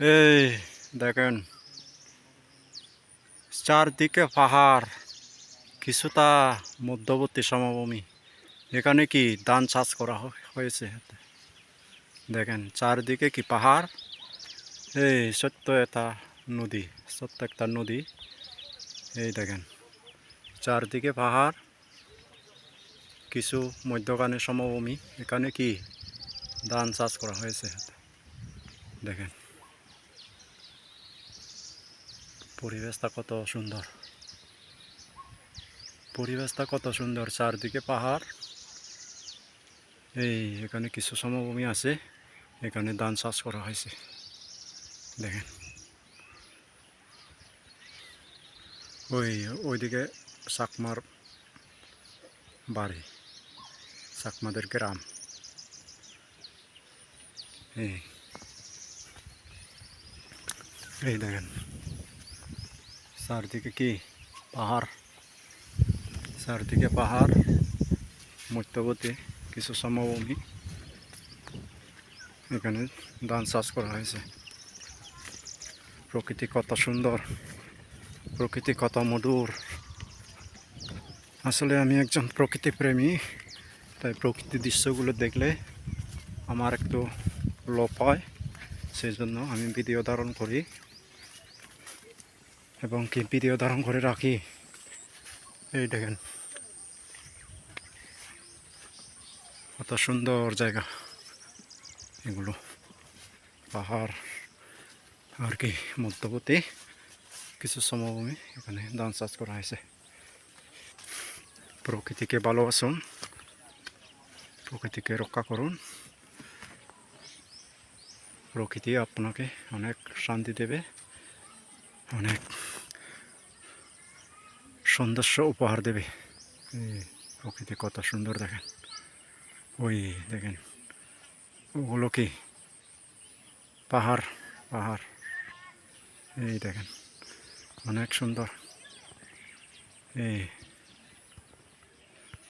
এই, দেখেন। চারদিকে পাহাড়, কিছুটা মধ্যবর্তী সমভূমি। এখানে কি ধান চাষ করা হয়েছে? দেখেন, চারদিকে কি পাহাড়? এই সত্য একটা নদী সত্য একটা নদী। এই দেখেন, চারদিকে পাহাড়, কিছু মধ্যখানে সমভূমি। এখানে কি ধান চাষ করা হয়েছে? দেখেন। পরিবেশটা কত সুন্দর। পরিবেশটা কত সুন্দর চারদিকে পাহাড়। এই এখানে কিছু সমভূমি আছে, এখানে ধান চাষ করা হয়েছে। দেখেন। ওই, ওইদিকে চাকমার বাড়ি, চাকমাদের গ্রাম। এই। এই দেখেন। চারদিকে কি? পাহাড় চারদিকে পাহাড় মধ্যবর্তী কিছু সমভূমি। এখানে ধান চাষ করা হয়েছে প্রকৃতি কত সুন্দর প্রকৃতি কত মধুর আসলে আমি একজন প্রকৃতি প্রেমী তাই প্রকৃতির দৃশ্যগুলো দেখলে আমার একটু লোপ হয়। সেই জন্য আমি ভিডিও ধারণ করি এবং কি ভিডিও ধারণ করে রাখি। এই দেখেন। কত সুন্দর জায়গা। এগুলো পাহাড় আর কি মধ্যবর্তী কিছু সমভূমি। এখানে ধান চাষ করা হয়েছে। প্রকৃতিকে ভালোবাসুন, প্রকৃতিকে রক্ষা করুন। প্রকৃতি আপনাকে অনেক শান্তি দেবে। অনেক সৌন্দর্য উপহার দেবে। প্রকৃতি কত সুন্দর দেখেন। ওই দেখেন, ওগুলো কি? পাহাড় পাহাড়। এই দেখেন, অনেক সুন্দর। এই